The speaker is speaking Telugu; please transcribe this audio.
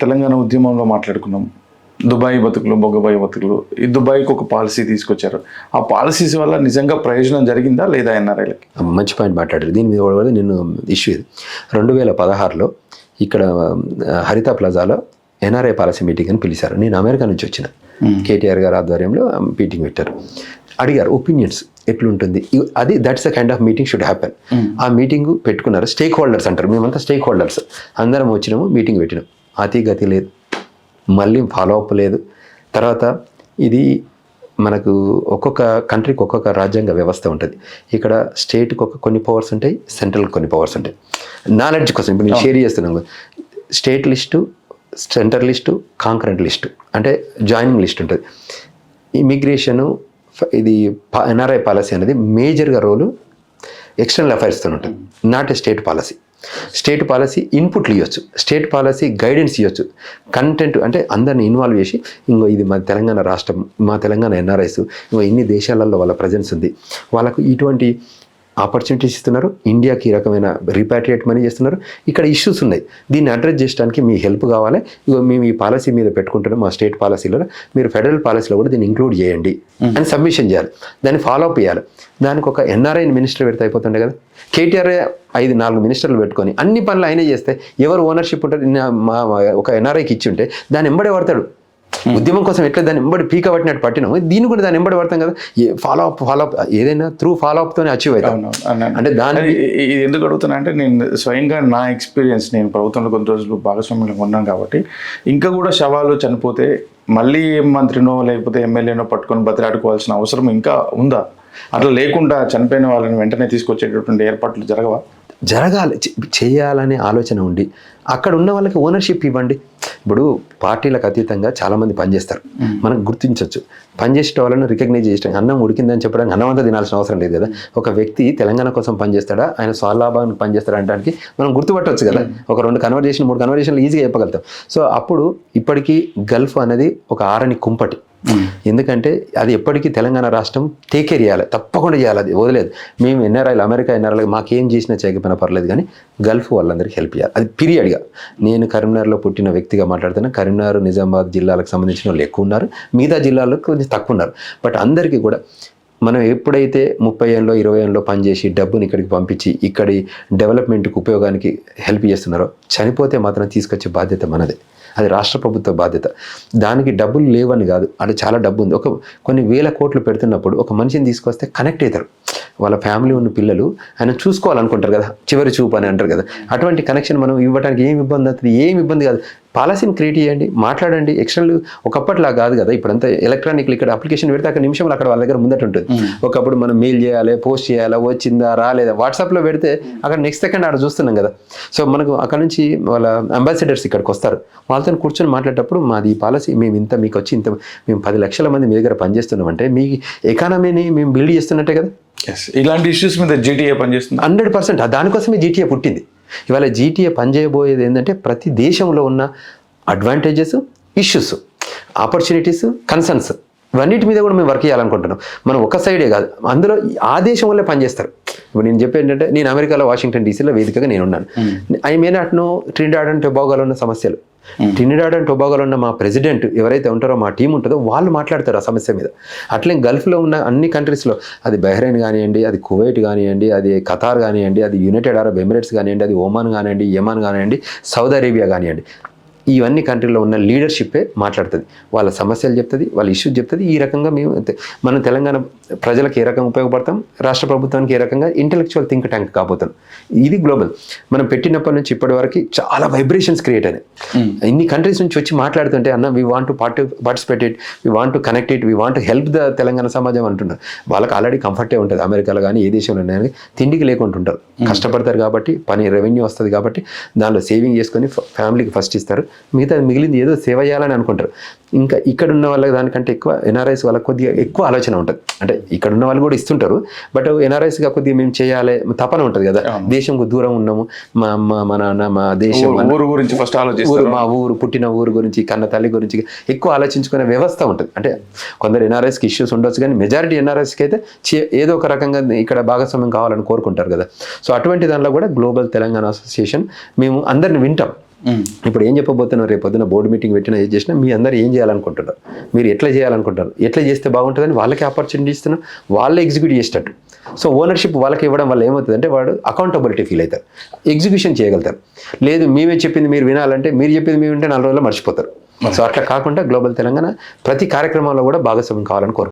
తెలంగాణ ఉద్యమంలో మాట్లాడుకున్నాం. దుబాయ్ బతుకులు బొగ్గబాయి బతుకులు. ఈ దుబాయ్కి ఒక పాలసీ తీసుకొచ్చారు. ఆ పాలసీస్ వల్ల నిజంగా ప్రయోజనం జరిగిందా లేదా ఎన్ఆర్ఐలకి మంచి పాయింట్ మాట్లాడారు. దీని మీద కూడా నేను ఇష్యూ ఇది. రెండు వేల పదహారులో ఇక్కడ హరిత ప్లాజాలో ఎన్ఆర్ఐ పాలసీ మీటింగ్ అని పిలిచారు. నేను అమెరికా నుంచి వచ్చిన. కేటీఆర్ గారు ఆధ్వర్యంలో మీటింగ్ పెట్టారు. అడిగారు ఒపీనియన్స్ ఎట్లుంటుంది? అది that's the kind of meeting should happen ఆ మీటింగ్ పెట్టుకున్నారు స్టేక్ హోల్డర్స్ అంటారు. మేమంతా స్టేక్ హోల్డర్స్. అందరం వచ్చినాము మీటింగ్ పెట్టినాం. అతి గతి లేదు. మళ్ళీ ఫాలో అప్ లేదు. తర్వాత ఇది మనకు ఒక్కొక్క కంట్రీకి ఒక్కొక్క రాజ్యాంగ వ్యవస్థ ఉంటుంది. ఇక్కడ స్టేట్కి ఒక కొన్ని పవర్స్ ఉంటాయి సెంట్రల్ కొన్ని పవర్స్ ఉంటాయి. నాలెడ్జ్ కోసం ఇప్పుడు నేను షేర్ చేస్తున్నాను. State list centre list concurrent list అంటే జాయినింగ్ లిస్ట్ ఉంటుంది. ఇమిగ్రేషను ఇది ఎన్ఆర్ఐ పాలసీ అనేది మేజర్గా రోలు ఎక్స్టర్నల్ అఫైర్స్తో ఉంటుంది not a state policy state policy ఇన్పుట్లు ఇవ్వచ్చు స్టేట్ పాలసీ గైడెన్స్ ఇవ్వచ్చు కంటెంట్ అంటే అందరిని ఇన్వాల్వ్ చేసి ఇంకో ఇది మా తెలంగాణ రాష్ట్రం మా తెలంగాణ ఎన్ఆర్ఐస్ ఇంకో ఇన్ని దేశాలలో వాళ్ళ ప్రజెన్స్ ఉంది. వాళ్ళకు ఇటువంటి ఆపర్చునిటీస్ ఇస్తున్నారు. ఇండియాకి ఈ రకమైన రీపాట్రియేట్ మనీ చేస్తున్నారు. ఇక్కడ ఇష్యూస్ ఉన్నాయి. దీన్ని అడ్రస్ చేయడానికి మీ హెల్ప్ కావాలి. ఇగో మేము ఈ పాలసీ మీద పెట్టుకుంటున్నాం మా స్టేట్ పాలసీలో. మీరు ఫెడరల్ పాలసీలో కూడా దీన్ని ఇంక్లూడ్ చేయండి అని సబ్మిషన్ చేయాలి. దాన్ని ఫాలో అప్ చేయాలి. దానికి ఒక ఎన్ఆర్ఐ మినిస్టర్ పెడితే అయిపోతుండే కదా. కేటీఆర్ ఐదు నాలుగు మినిస్టర్లు పెట్టుకొని అన్ని పనులు ఆయనే చేస్తే ఎవరు ఓనర్షిప్ ఉంటుంది మా మా ఒక ఎన్ఆర్ఐకి ఇచ్చి ఉంటే దాన్ని ఎంబడే పడతాడు ఉద్యమం కోసం ఎట్లా దాన్ని ఎంబడి పీక పట్టినట్టు పట్టినాము దీన్ని కూడా దాన్ని ఎంబడి పడతాం కదా. ఫాలో అప్ ఫాలో అప్ ఏదైనా త్రూ ఫాలో అప్ తోనే అచీవ్ అవుతాం. అంటే దాని ఇది ఎందుకు అడుగుతున్నా అంటే నేను స్వయంగా నా ఎక్స్పీరియన్స్ నేను ప్రభుత్వంలో కొన్ని రోజులు భాగస్వామ్యంలో ఉన్నాను కాబట్టి ఇంకా కూడా శవాలు చనిపోతే మళ్ళీ ఏం మంత్రినో లేకపోతే ఎమ్మెల్యేనో పట్టుకొని బతిలాడుకోవాల్సిన అవసరం ఇంకా ఉందా? అట్లా లేకుండా చనిపోయిన వాళ్ళని వెంటనే తీసుకొచ్చేటటువంటి ఏర్పాట్లు జరగవా? జరగాలి చేయాలనే ఆలోచన ఉండి అక్కడ ఉన్న వాళ్ళకి ఓనర్షిప్ ఇవ్వండి. ఇప్పుడు పార్టీలకు అతీతంగా చాలామంది పనిచేస్తారు. మనం గుర్తించవచ్చు పనిచేసే వాళ్ళని రికగ్నైజ్ చేయడం అన్నం ఉడికిందని చెప్పడానికి అన్నం అంతా తినాల్సిన అవసరం లేదు కదా. ఒక వ్యక్తి తెలంగాణ కోసం పనిచేస్తాడా? ఆయన స్వలాభానికి పనిచేస్తాడా అనడానికి మనం గుర్తుపట్టవచ్చు కదా. ఒక రెండు కన్వర్జేషన్ మూడు కన్వర్జేషన్లు ఈజీగా చెప్పగలుగుతాం. సో అప్పుడు ఇప్పటికీ గల్ఫ్ అనేది ఒక ఆరని కుంపటి. Hmm. ఎందుకంటే అది ఎప్పటికీ తెలంగాణ రాష్ట్రం టేకేర్ చేయాలి తప్పకుండా చేయాలి అది వదిలేదు. మేము ఎన్ఆర్ఐలు అమెరికా ఎన్ఆర్ఐలు మాకేం చేసినా చేయకపోయినా పర్లేదు కానీ గల్ఫ్ వాళ్ళందరికీ హెల్ప్ చేయాలి. అది పీరియడ్గా నేను కరీంనగర్లో పుట్టిన వ్యక్తిగా మాట్లాడుతున్నా కరీంనగర్ నిజామాబాద్ జిల్లాలకు సంబంధించిన వాళ్ళు ఎక్కువ ఉన్నారు మిగతా జిల్లాలకు కొంచెం తక్కువ ఉన్నారు. బట్ అందరికీ కూడా మనం ఎప్పుడైతే ముప్పై ఏళ్ళలో ఇరవై ఏళ్ళలో పనిచేసి డబ్బుని ఇక్కడికి పంపించి ఇక్కడి డెవలప్మెంట్కి ఉపయోగానికి హెల్ప్ చేస్తున్నారో చనిపోతే మాత్రం తీసుకొచ్చే బాధ్యత మనదే. అది రాష్ట్ర ప్రభుత్వ బాధ్యత. దానికి డబ్బులు లేవని కాదు. అది చాలా డబ్బు ఉంది. ఒక కొన్ని వేల కోట్లు పెడుతున్నప్పుడు ఒక మనిషిని తీసుకొస్తే కనెక్ట్ అవుతారు. వాళ్ళ ఫ్యామిలీ ఉన్న పిల్లలు ఆయన చూసుకోవాలనుకుంటారు కదా చివరి చూపు అని అంటారు కదా. అటువంటి కనెక్షన్ మనం ఇవ్వడానికి ఏం ఇబ్బంది అవుతుంది? ఏం ఇబ్బంది కాదు. పాలసీని క్రియేట్ చేయండి మాట్లాడండి. ఎక్స్టర్నల్ ఒకప్పటిలా కాదు కదా ఇప్పుడంతా ఎలక్ట్రానిక్ ఇక్కడ అప్లికేషన్ పెడితే అక్కడ నిమిషంలో అక్కడ వాళ్ళ దగ్గర ముందట ఉంటుంది. ఒకప్పుడు మనం మెయిల్ చేయాలి పోస్ట్ చేయాలి వచ్చిందా రాలేదా? వాట్సాప్లో పెడితే అక్కడ నెక్స్ట్ సెకండ్ ఆడ చూస్తున్నాం కదా. సో మనకు అక్కడ నుంచి వాళ్ళ అంబాసిడర్స్ ఇక్కడికి వస్తారు. వాళ్ళతో కూర్చొని మాట్లాడేటప్పుడు మాది ఈ పాలసీ మేము ఇంత మీకు వచ్చి ఇంత మేము పది లక్షల మంది మీ దగ్గర పనిచేస్తున్నామంటే మీ ఎకానమీని మేము బిల్డ్ చేస్తున్నట్టే కదా. ఎస్ ఇలాంటి ఇష్యూస్ మీద జీటీఏ పనిచేస్తుంది? Hundred percent. దానికోసమే జీటీఏ పుట్టింది. ఇవాళ జీటీఏ పనిచేయబోయేది ఏంటంటే ప్రతి దేశంలో ఉన్న అడ్వాంటేజెస్ ఇష్యూస్ ఆపర్చునిటీస్ కన్సర్న్స్ ఇవన్నిటి మీద కూడా మేము వర్క్ చేయాలనుకుంటున్నాం. మనం ఒక సైడే కాదు. అందులో ఆ దేశం వల్లే పనిచేస్తారు. ఇప్పుడు నేను చెప్పేది ఏంటంటే నేను అమెరికాలో వాషింగ్టన్ డీసీలో వేదికగా నేను ఉన్నాను I may not know Trinidad and టొబాగోలో ఉన్న సమస్యలు. టినిడాడ్ అండ్ టొబాగోలో ఉన్న మా ప్రెసిడెంట్ ఎవరైతే ఉంటారో మా టీం ఉంటుందో వాళ్ళు మాట్లాడతారు ఆ సమస్య మీద. అట్లే గల్ఫ్లో ఉన్న అన్ని కంట్రీస్లో అది బహ్రెయిన్ కానివ్వండి అది కువైట్ కానివ్వండి అది ఖతార్ కానివ్వండి అది యునైటెడ్ అరబ్ ఎమిరేట్స్ కానివ్వండి అది ఒమాన్ కానివ్వండి యమాన్ కానివ్వండి సౌదీ అరేబియా కానివ్వండి. ఇవన్నీ కంట్రీలో ఉన్న లీడర్షిప్పే మాట్లాడుతుంది. వాళ్ళ సమస్యలు చెప్తుంది వాళ్ళ ఇష్యూస్ చెప్తుంది. ఈ రకంగా మేము మన తెలంగాణ ప్రజలకు ఏ రకంగా ఉపయోగపడతాం? రాష్ట్ర ప్రభుత్వానికి ఏ రకంగా? ఇంటెలెక్చువల్ థింక్ ట్యాంక్ కాబోతాం. ఇది గ్లోబల్. మనం పెట్టినప్పటి నుంచి ఇప్పటి వరకు చాలా వైబ్రేషన్స్ క్రియేట్ అయినాయి. ఇన్ని కంట్రీస్ నుంచి వచ్చి మాట్లాడుతుంటే అన్న we want to part participate it we want to connect it we want help the Telangana సమాజం అంటున్నారు. వాళ్ళకి ఆల్రెడీ కంఫర్టే ఉంటుంది. అమెరికాలో కానీ ఏ దేశంలో కానీ తిండికి లేకుండా ఉంటారు. కష్టపడతారు కాబట్టి పని రెవెన్యూ వస్తుంది కాబట్టి దానిలో సేవింగ్ చేసుకొని ఫ్యామిలీకి ఫస్ట్ ఇస్తారు. మిగతా మిగిలింది ఏదో సేవ చేయాలని అనుకుంటారు. ఇంకా ఇక్కడ ఉన్న వాళ్ళకి దానికంటే ఎక్కువ ఎన్ఆర్ఐస్ వాళ్ళకి కొద్దిగా ఎక్కువ ఆలోచన ఉంటుంది. అంటే ఇక్కడ ఉన్న వాళ్ళు కూడా ఇస్తుంటారు. బట్ ఎన్ఆర్ఐస్గా కొద్దిగా మేము చేయాలి తపన ఉంటుంది కదా. దేశంకు దూరం ఉన్నాము. మా అమ్మ మా నాన్న మా దేశం ఊరు- ఊరు గురించి ఫస్ట్ ఆలోచిస్తారు? మా ఊరు పుట్టిన ఊరు గురించి కన్న తల్లి గురించి ఎక్కువ ఆలోచించుకునే వ్యవస్థ ఉంటుంది. అంటే కొందరు ఎన్ఆర్ఎస్కి ఇష్యూస్ ఉండొచ్చు కానీ మెజారిటీ ఎన్ఆర్ఎస్కి అయితే చే- ఏదో ఒక రకంగా ఇక్కడ భాగస్వామ్యం కావాలని కోరుకుంటారు కదా. సో అటువంటి దానిలో కూడా గ్లోబల్ తెలంగాణ అసోసియేషన్ మేము అందరిని వింటాం. ఇప్పుడు ఏం చెప్పబోతున్నారు రేపు పొద్దున బోర్డు మీటింగ్ పెట్టినా ఏం చేసినా మీ అందరు ఏం చేయాలనుకుంటున్నారు? మీరు ఎట్లా చేయాలనుకుంటారు ఎట్లా చేస్తే బాగుంటుందని వాళ్ళకి ఆపర్చునిటీ ఇస్తున్నాం వాళ్ళే ఎగ్జిక్యూట్ చేసేటట్టు. సో ఓనర్షిప్ వాళ్ళకి ఇవ్వడం వల్ల ఏమవుతుందంటే వాడు అకౌంటబిలిటీ ఫీల్ అవుతారు. ఎగ్జిక్యూషన్ చేయగలుగుతారు. లేదు మేమే చెప్పింది మీరు వినాలంటే మీరు చెప్పింది మేము వింటే నాలుగు రోజుల్లో మర్చిపోతారు. సో అట్లా కాకుండా గ్లోబల్ తెలంగాణ ప్రతి కార్యక్రమంలో కూడా భాగస్వామ్యం కావాలని కోరుకుంటున్నాం.